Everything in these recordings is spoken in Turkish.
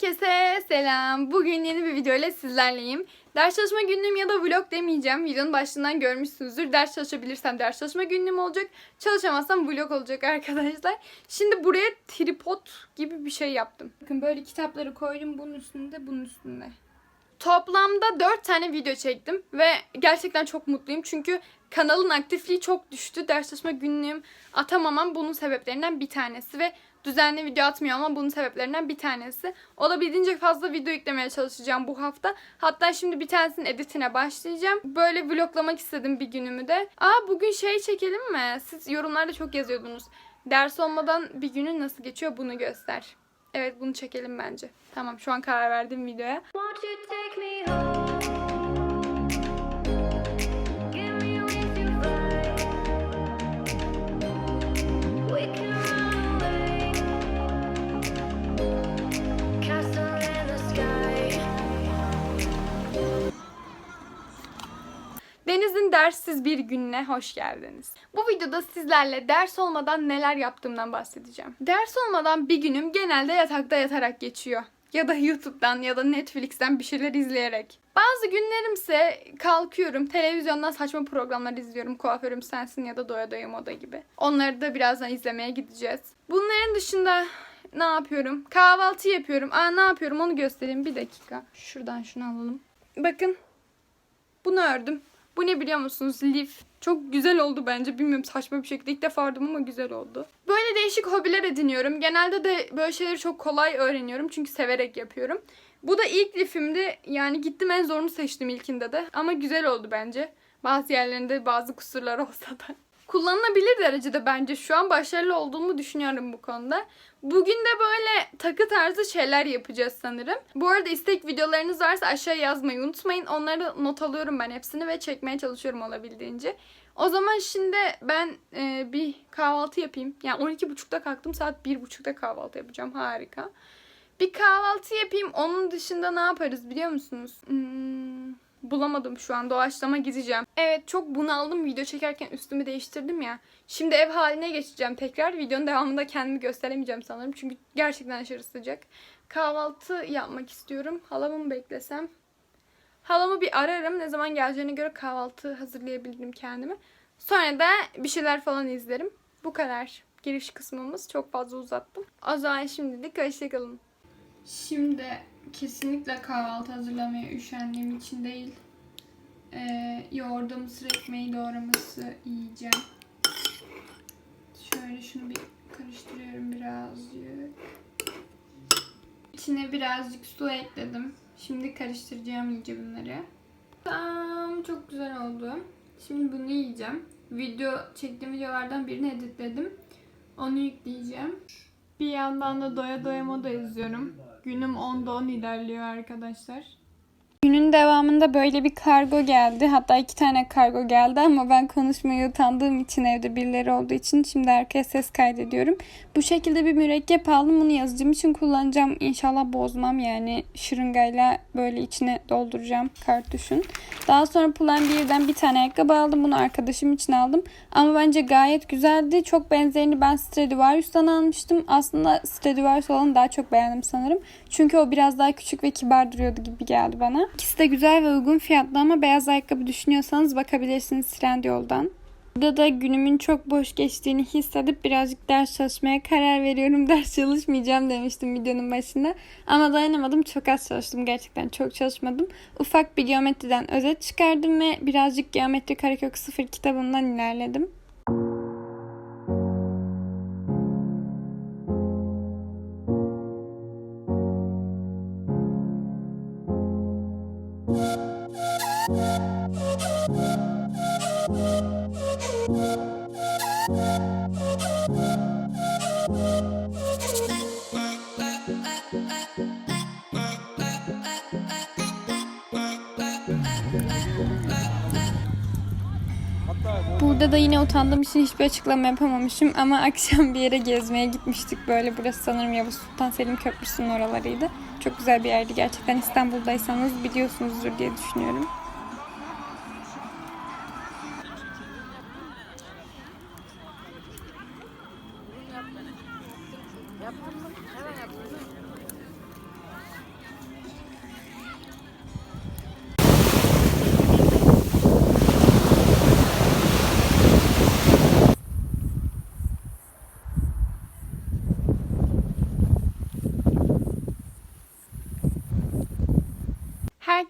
Herkese selam. Bugün yeni bir video ile sizlerleyim. Ders çalışma günlüğüm ya da vlog demeyeceğim. Videonun başından görmüşsünüzdür. Ders çalışabilirsem ders çalışma günlüğüm olacak. Çalışamazsam vlog olacak arkadaşlar. Şimdi buraya tripod gibi bir şey yaptım. Bakın böyle kitapları koydum bunun üstünde bunun üstünde. Toplamda 4 tane video çektim ve gerçekten çok mutluyum. Çünkü kanalın aktifliği çok düştü. Ders çalışma günlüğüm atamamam bunun sebeplerinden bir tanesi ve düzenli video atmıyor ama bunun sebeplerinden bir tanesi. Olabildiğince fazla video yüklemeye çalışacağım bu hafta. Hatta şimdi bir tanesinin editine başlayacağım. Böyle vloglamak istedim bir günümü de. Aa bugün şey çekelim mi? Siz yorumlarda çok yazıyordunuz. Ders olmadan bir günün nasıl geçiyor bunu göster. Evet bunu çekelim bence. Tamam şu an karar verdim videoya. Deniz'in derssiz bir gününe hoş geldiniz. Bu videoda sizlerle ders olmadan neler yaptığımdan bahsedeceğim. Ders olmadan bir günüm genelde yatakta yatarak geçiyor. Ya da YouTube'dan ya da Netflix'ten bir şeyler izleyerek. Bazı günlerimse kalkıyorum, televizyondan saçma programlar izliyorum. Kuaförüm Sensin ya da Doya Doya Moda gibi. Onları da birazdan izlemeye gideceğiz. Bunların dışında ne yapıyorum? Kahvaltı yapıyorum. Aa ne yapıyorum onu göstereyim bir dakika. Şuradan şunu alalım. Bakın bunu ördüm. Bu ne biliyor musunuz? Lif. Çok güzel oldu bence. Bilmiyorum saçma bir şekilde. ilk defa ördüm ama güzel oldu. Böyle değişik hobiler ediniyorum. Genelde de böyle şeyleri çok kolay öğreniyorum. Çünkü severek yapıyorum. Bu da ilk lifimdi. Yani gittim en zorunu seçtim ilkinde de. Ama güzel oldu bence. Bazı yerlerinde bazı kusurlar olsa da. Kullanılabilir derecede bence şu an başarılı olduğumu düşünüyorum bu konuda. Bugün de böyle takı tarzı şeyler yapacağız sanırım. Bu arada istek videolarınız varsa aşağıya yazmayı unutmayın. Onları not alıyorum ben hepsini ve çekmeye çalışıyorum olabildiğince. O zaman şimdi ben e, bir kahvaltı yapayım. Yani 12.30'da kalktım saat 1.30'da kahvaltı yapacağım. Harika. Bir kahvaltı yapayım. Onun dışında ne yaparız biliyor musunuz? Hmm, bulamadım şu an. Doğaçlama gideceğim. Evet çok bunaldım video çekerken üstümü değiştirdim ya. Şimdi ev haline geçeceğim tekrar. Videonun devamında kendimi gösteremeyeceğim sanırım. Çünkü gerçekten aşırı sıcak. Kahvaltı yapmak istiyorum. Halamı mı beklesem? Halamı bir ararım. Ne zaman geleceğine göre kahvaltı hazırlayabilirim kendime. Sonra da bir şeyler falan izlerim. Bu kadar. Giriş kısmımız çok fazla uzattım. O zaman şimdilik hoşçakalın. Şimdi kesinlikle kahvaltı hazırlamaya üşendiğim için değil. Ee, yoğurda mısır ekmeği doğraması yiyeceğim. Şöyle şunu bir karıştırıyorum birazcık. İçine birazcık su ekledim. Şimdi karıştıracağım iyice bunları. Tamam çok güzel oldu. Şimdi bunu yiyeceğim. Video çektiğim videolardan birini editledim. Onu yükleyeceğim. Bir yandan da doya doya moda izliyorum. Günüm 10'da 10 ilerliyor arkadaşlar. Günün devamında böyle bir kargo geldi. Hatta iki tane kargo geldi ama ben konuşmayı utandığım için evde birileri olduğu için şimdi arkaya ses kaydediyorum. Bu şekilde bir mürekkep aldım. Bunu yazıcım için kullanacağım. İnşallah bozmam yani. Şırıngayla böyle içine dolduracağım kartuşun. Daha sonra Pull&Bear'den bir tane ayakkabı aldım. Bunu arkadaşım için aldım. Ama bence gayet güzeldi. Çok benzerini ben Stradivarius'tan almıştım. Aslında Stradivarius olanı daha çok beğendim sanırım. Çünkü o biraz daha küçük ve kibar duruyordu gibi geldi bana. İkisi de güzel ve uygun fiyatlı ama beyaz ayakkabı düşünüyorsanız bakabilirsiniz Trendyol'dan. Burada da günümün çok boş geçtiğini hissedip birazcık ders çalışmaya karar veriyorum. Ders çalışmayacağım demiştim videonun başında. Ama dayanamadım. Çok az çalıştım. Gerçekten çok çalışmadım. Ufak bir geometriden özet çıkardım ve birazcık geometri karekök 0 kitabından ilerledim. Burada da yine utandığım için hiçbir açıklama yapamamışım ama akşam bir yere gezmeye gitmiştik. Böyle burası sanırım Yavuz Sultan Selim Köprüsü'nün oralarıydı. Çok güzel bir yerdi gerçekten. İstanbul'daysanız biliyorsunuzdur diye düşünüyorum.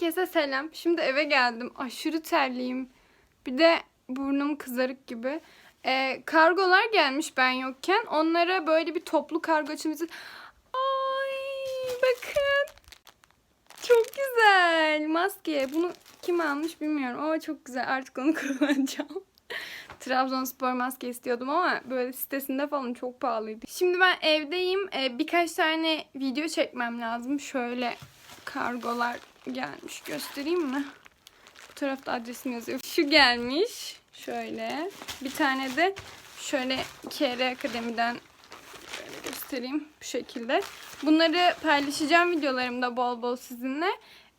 Herkese selam. Şimdi eve geldim. Aşırı terliyim. Bir de burnum kızarık gibi. Ee, kargolar gelmiş ben yokken. Onlara böyle bir toplu kargo açımızı... Ay bakın. Çok güzel. Maske. Bunu kim almış bilmiyorum ama çok güzel. Artık onu kullanacağım. Trabzonspor maske istiyordum ama böyle sitesinde falan çok pahalıydı. Şimdi ben evdeyim. Ee, birkaç tane video çekmem lazım. Şöyle kargolar gelmiş. Göstereyim mi? Bu tarafta adresim yazıyor. Şu gelmiş. Şöyle. Bir tane de şöyle KR Akademi'den şöyle göstereyim bu şekilde. Bunları paylaşacağım videolarımda bol bol sizinle.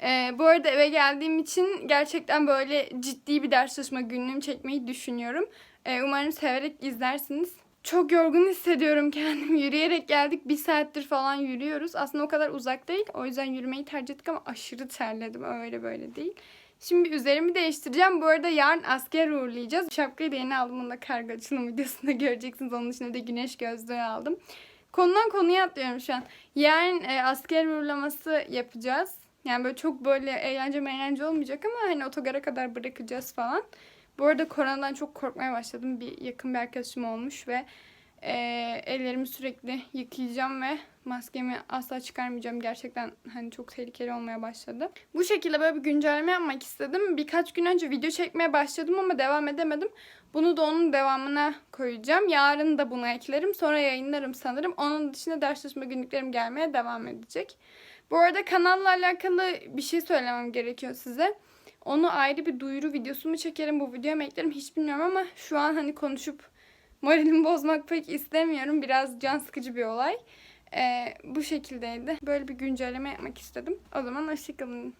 Ee, bu arada eve geldiğim için gerçekten böyle ciddi bir ders çalışma günlüğüm çekmeyi düşünüyorum. Ee, umarım severek izlersiniz. Çok yorgun hissediyorum kendimi. Yürüyerek geldik. Bir saattir falan yürüyoruz. Aslında o kadar uzak değil. O yüzden yürümeyi tercih ettik ama aşırı terledim. Öyle böyle değil. Şimdi üzerimi değiştireceğim. Bu arada yarın asker uğurlayacağız. Şapkayı da yeni aldım. Onu da kargo açılım videosunda göreceksiniz. Onun için de güneş gözlüğü aldım. Konudan konuya atlıyorum şu an. Yarın e, asker uğurlaması yapacağız. Yani böyle çok böyle eğlence eğlence olmayacak ama hani otogara kadar bırakacağız falan. Bu arada koronadan çok korkmaya başladım. Bir yakın bir arkadaşım olmuş ve e, ellerimi sürekli yıkayacağım ve maskemi asla çıkarmayacağım. Gerçekten hani çok tehlikeli olmaya başladı. Bu şekilde böyle bir güncelleme yapmak istedim. Birkaç gün önce video çekmeye başladım ama devam edemedim. Bunu da onun devamına koyacağım. Yarın da bunu eklerim. Sonra yayınlarım sanırım. Onun dışında ders çalışma günlüklerim gelmeye devam edecek. Bu arada kanalla alakalı bir şey söylemem gerekiyor size. Onu ayrı bir duyuru videosu mu çekerim, bu videoya mı eklerim hiç bilmiyorum ama şu an hani konuşup moralimi bozmak pek istemiyorum. Biraz can sıkıcı bir olay. Ee, bu şekildeydi. Böyle bir güncelleme yapmak istedim. O zaman hoşçakalın.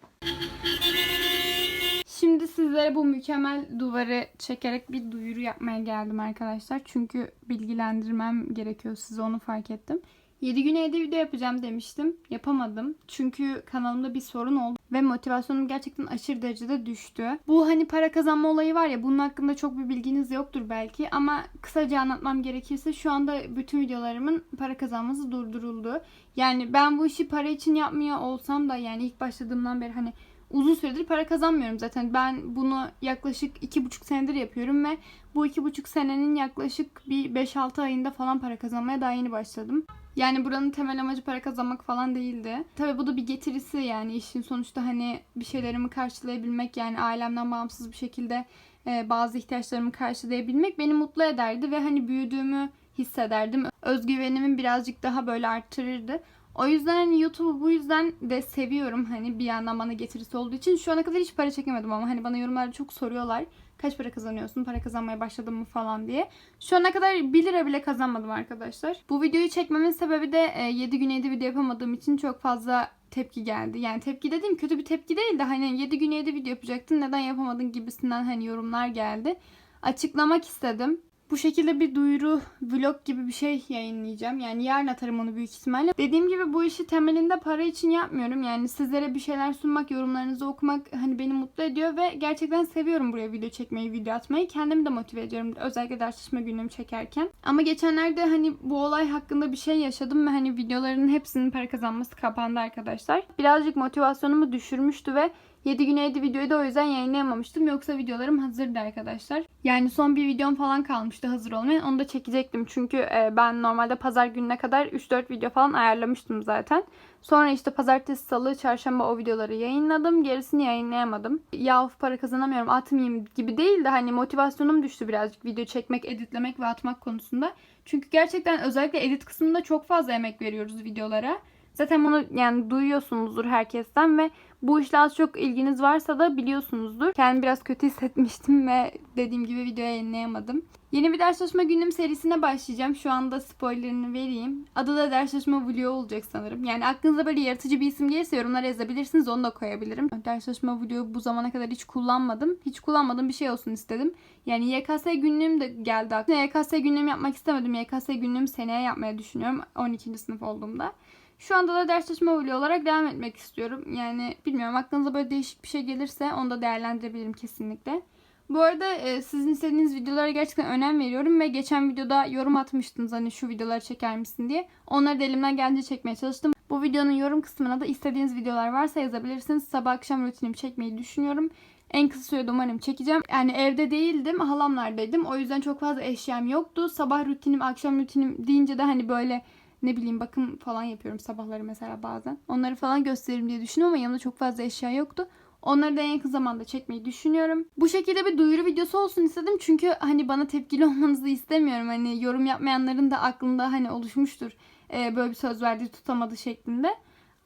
Şimdi sizlere bu mükemmel duvarı çekerek bir duyuru yapmaya geldim arkadaşlar. Çünkü bilgilendirmem gerekiyor size onu fark ettim. 7 gün evde video yapacağım demiştim. Yapamadım. Çünkü kanalımda bir sorun oldu. Ve motivasyonum gerçekten aşırı derecede düştü. Bu hani para kazanma olayı var ya bunun hakkında çok bir bilginiz yoktur belki. Ama kısaca anlatmam gerekirse şu anda bütün videolarımın para kazanması durduruldu. Yani ben bu işi para için yapmıyor olsam da yani ilk başladığımdan beri hani uzun süredir para kazanmıyorum zaten. Ben bunu yaklaşık iki buçuk senedir yapıyorum ve bu iki buçuk senenin yaklaşık bir 5-6 ayında falan para kazanmaya daha yeni başladım. Yani buranın temel amacı para kazanmak falan değildi. Tabii bu da bir getirisi yani işin sonuçta hani bir şeylerimi karşılayabilmek yani ailemden bağımsız bir şekilde e, bazı ihtiyaçlarımı karşılayabilmek beni mutlu ederdi ve hani büyüdüğümü hissederdim. Özgüvenimin birazcık daha böyle arttırırdı. O yüzden hani YouTube'u bu yüzden de seviyorum hani bir yandan bana getirisi olduğu için. Şu ana kadar hiç para çekemedim ama hani bana yorumlarda çok soruyorlar. Kaç para kazanıyorsun? Para kazanmaya başladın mı falan diye. Şu ana kadar 1 lira bile kazanmadım arkadaşlar. Bu videoyu çekmemin sebebi de e, 7 gün 7 video yapamadığım için çok fazla tepki geldi. Yani tepki dediğim kötü bir tepki değil de hani 7 gün 7 video yapacaktın neden yapamadın gibisinden hani yorumlar geldi. Açıklamak istedim. Bu şekilde bir duyuru vlog gibi bir şey yayınlayacağım. Yani yarın atarım onu büyük ihtimalle. Dediğim gibi bu işi temelinde para için yapmıyorum. Yani sizlere bir şeyler sunmak, yorumlarınızı okumak hani beni mutlu ediyor ve gerçekten seviyorum buraya video çekmeyi, video atmayı. Kendimi de motive ediyorum. Özellikle ders çalışma günümü çekerken. Ama geçenlerde hani bu olay hakkında bir şey yaşadım ve hani videoların hepsinin para kazanması kapandı arkadaşlar. Birazcık motivasyonumu düşürmüştü ve 7 güne 7 videoyu da o yüzden yayınlayamamıştım. Yoksa videolarım hazırdı arkadaşlar. Yani son bir videom falan kalmıştı hazır olmayan. Onu da çekecektim. Çünkü e, ben normalde pazar gününe kadar 3-4 video falan ayarlamıştım zaten. Sonra işte pazartesi, salı, çarşamba o videoları yayınladım. Gerisini yayınlayamadım. Ya of para kazanamıyorum atmayayım gibi değil de hani motivasyonum düştü birazcık video çekmek, editlemek ve atmak konusunda. Çünkü gerçekten özellikle edit kısmında çok fazla emek veriyoruz videolara. Zaten bunu yani duyuyorsunuzdur herkesten ve bu işle az çok ilginiz varsa da biliyorsunuzdur. Kendimi biraz kötü hissetmiştim ve dediğim gibi video yayınlayamadım. Yeni bir ders çalışma günüm serisine başlayacağım. Şu anda spoilerini vereyim. Adı da ders çalışma vlogu olacak sanırım. Yani aklınıza böyle yaratıcı bir isim gelirse yorumlara yazabilirsiniz. Onu da koyabilirim. Ders çalışma vlogu bu zamana kadar hiç kullanmadım. Hiç kullanmadığım bir şey olsun istedim. Yani YKS günlüğüm de geldi aklıma. YKS günlüğüm yapmak istemedim. YKS günlüğüm seneye yapmaya düşünüyorum. 12. sınıf olduğumda. Şu anda da ders çalışma vlogu olarak devam etmek istiyorum. Yani bilmiyorum aklınıza böyle değişik bir şey gelirse onu da değerlendirebilirim kesinlikle. Bu arada e, sizin istediğiniz videolara gerçekten önem veriyorum ve geçen videoda yorum atmıştınız hani şu videoları çeker misin diye. Onları da elimden geldiğince çekmeye çalıştım. Bu videonun yorum kısmına da istediğiniz videolar varsa yazabilirsiniz. Sabah akşam rutinimi çekmeyi düşünüyorum. En kısa sürede umarım çekeceğim. Yani evde değildim, halamlardaydım. O yüzden çok fazla eşyam yoktu. Sabah rutinim, akşam rutinim deyince de hani böyle ne bileyim bakım falan yapıyorum sabahları mesela bazen. Onları falan gösteririm diye düşünüyorum ama yanımda çok fazla eşya yoktu. Onları da en yakın zamanda çekmeyi düşünüyorum. Bu şekilde bir duyuru videosu olsun istedim. Çünkü hani bana tepkili olmanızı istemiyorum. Hani yorum yapmayanların da aklında hani oluşmuştur. Ee, böyle bir söz verdi tutamadı şeklinde.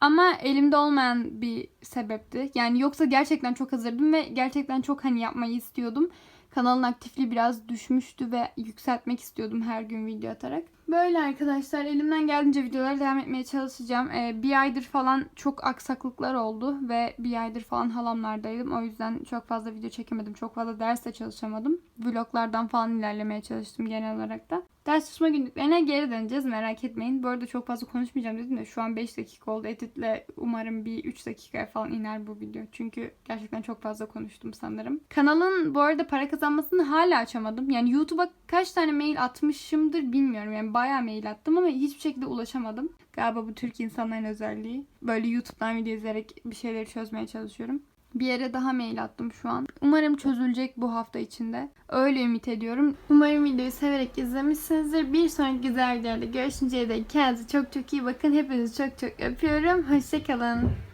Ama elimde olmayan bir sebepti. Yani yoksa gerçekten çok hazırdım ve gerçekten çok hani yapmayı istiyordum. Kanalın aktifliği biraz düşmüştü ve yükseltmek istiyordum her gün video atarak. Böyle arkadaşlar elimden geldiğince videolara devam etmeye çalışacağım. Ee, bir aydır falan çok aksaklıklar oldu ve bir aydır falan halamlardaydım. O yüzden çok fazla video çekemedim. Çok fazla ders de çalışamadım. Vloglardan falan ilerlemeye çalıştım genel olarak da. Ders çalışma günlüklerine geri döneceğiz merak etmeyin. Bu arada çok fazla konuşmayacağım dedim de şu an 5 dakika oldu. Editle umarım bir 3 dakikaya falan iner bu video. Çünkü gerçekten çok fazla konuştum sanırım. Kanalın bu arada para kazanmasını hala açamadım. Yani YouTube'a kaç tane mail atmışımdır bilmiyorum. Yani bayağı mail attım ama hiçbir şekilde ulaşamadım. Galiba bu Türk insanların özelliği. Böyle YouTube'dan video izleyerek bir şeyleri çözmeye çalışıyorum. Bir yere daha mail attım şu an. Umarım çözülecek bu hafta içinde. Öyle ümit ediyorum. Umarım videoyu severek izlemişsinizdir. Bir sonraki güzel videoda görüşünceye dek kendinize çok çok iyi bakın. Hepinizi çok çok öpüyorum. Hoşçakalın.